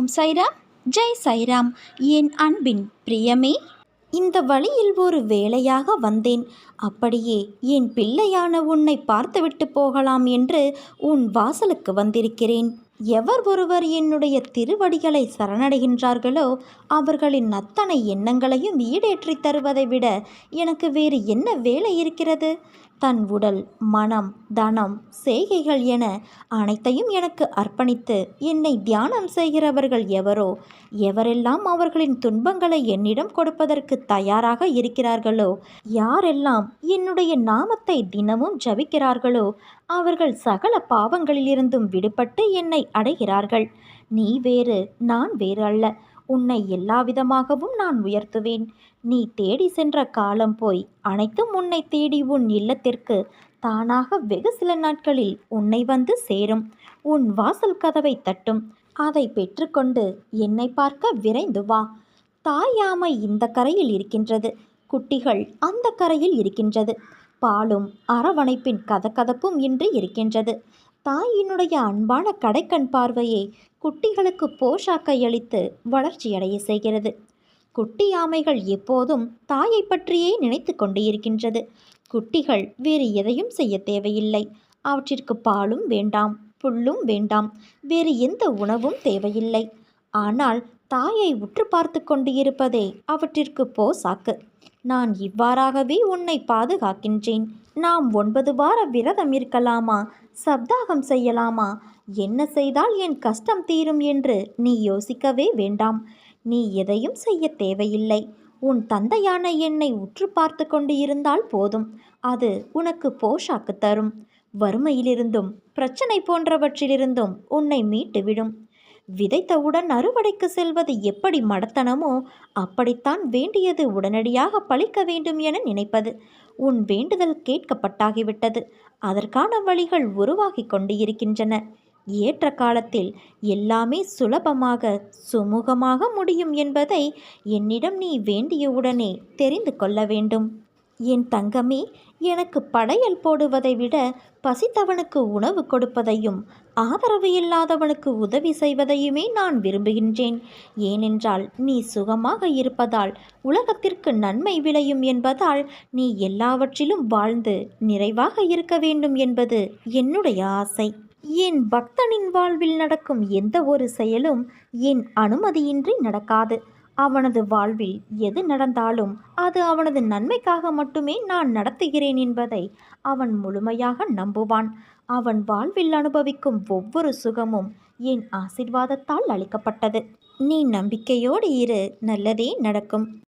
ஓம் சைராம் ஜெய் சைராம். என் அன்பின் பிரியமே இந்த வழியில் ஒரு வேலையாக வந்தேன். அப்படியே என் பிள்ளையான உன்னை பார்த்துவிட்டு போகலாம் என்று உன் வாசலுக்கு வந்திருக்கிறேன். எவர் ஒருவர் என்னுடைய திருவடிகளை சரணடைகின்றார்களோ அவர்களின் அத்தனை எண்ணங்களையும் ஈடேற்றி தருவதை விட எனக்கு வேறு என்ன வேலை இருக்கிறது? தன் உடல் மனம் தனம் செய்கைகள் என அனைத்தையும் எனக்கு அர்ப்பணித்து என்னை தியானம் செய்கிறவர்கள் எவரோ எவரெல்லாம் அவர்களின் துன்பங்களை என்னிடம் கொடுப்பதற்கு தயாராக இருக்கிறார்களோ யாரெல்லாம் என்னுடைய நாமத்தை தினமும் ஜபிக்கிறார்களோ அவர்கள் சகல பாவங்களிலிருந்தும் விடுபட்டு என்னை அடைகிறார்கள். நீ வேறு நான் வேறு அல்ல. உன்னை எல்லா விதமாகவும் நான் உயர்த்துவேன். நீ தேடி சென்ற காலம் போய் அனைத்தும் உன்னை தேடி உன் இல்லத்திற்கு தானாக வெகு சில நாட்களில் உன்னை வந்து சேரும். உன் வாசல் கதவை தட்டும். அதை பெற்றுக்கொண்டு என்னை பார்க்க விரைந்து வா. தாயாமை இந்த கரையில் இருக்கின்றது. குட்டிகள் அந்த கரையில் இருக்கின்றது. பாலும் அரவணைப்பின் கதகதப்பும் இன்றி இருக்கின்றது. தாயினுடைய அன்பான கடைக்கண் பார்வையே குட்டிகளுக்கு போஷாக்கை அளித்து வளர்ச்சியடைய செய்கிறது. குட்டி ஆமைகள் எப்போதும் தாயை பற்றியே நினைத்து கொண்டு இருக்கின்றது குட்டிகள் வேறு எதையும் செய்ய தேவையில்லை. அவற்றிற்கு பாலும் வேண்டாம் புல்லும் வேண்டாம். வேறு எந்த உணவும் தேவையில்லை. ஆனால் தாயை உற்று பார்த்து கொண்டு இருப்பதே அவற்றிற்கு போசாக்கு. நான் இவ்வாறாகவே உன்னை பாதுகாக்கின்றேன். நாம் ஒன்பது வார விரதம் இருக்கலாமா? சப்தாகம் செய்யலாமா? என்ன செய்தால் என் கஷ்டம் தீரும் என்று நீ யோசிக்கவே வேண்டாம். நீ எதையும் செய்ய தேவையில்லை. உன் தந்தையான என்னை உற்று பார்த்து கொண்டு இருந்தால் போதும். அது உனக்கு போஷாக்கு தரும். வறுமையிலிருந்தும் பிரச்சனை போன்றவற்றிலிருந்தும் உன்னை மீட்டுவிடும். விதைத்தவுடன் அறுவடைக்கு செல்வது எப்படி மடத்தனமோ அப்படித்தான் வேண்டியது உடனடியாக பழிக்க வேண்டும் என நினைப்பது. உன் வேண்டுதல் கேட்கப்பட்டாகிவிட்டது. அதற்கான வழிகள் உருவாகி கொண்டு இருக்கின்றன ஏற்ற காலத்தில் எல்லாமே சுலபமாக சுமூகமாக முடியும் என்பதை என்னிடம் நீ வேண்டியவுடனே தெரிந்து கொள்ள வேண்டும். என் தங்கமே எனக்கு படையல் போடுவதை விட பசித்தவனுக்கு உணவு கொடுப்பதையும் ஆதரவு இல்லாதவனுக்கு உதவி செய்வதையுமே நான் விரும்புகின்றேன். ஏனென்றால் நீ சுகமாக இருப்பதால் உலகத்திற்கு நன்மை விளையும் என்பதால் நீ எல்லாவற்றிலும் வாழ்ந்து நிறைவாக இருக்க வேண்டும் என்பது என்னுடைய ஆசை. என் பக்தனின் வாழ்வில் நடக்கும் எந்த ஒரு செயலும் என் அனுமதியின்றி நடக்காது. அவனது வாழ்வில் எது நடந்தாலும் அது அவனது நன்மைக்காக மட்டுமே நான் நடத்துகிறேன் என்பதை அவன் முழுமையாக நம்புவான். அவன் வாழ்வில் அனுபவிக்கும் ஒவ்வொரு சுகமும் என் ஆசிர்வாதத்தால் அளிக்கப்பட்டது. நீ நம்பிக்கையோடு இரு நல்லதே நடக்கும்.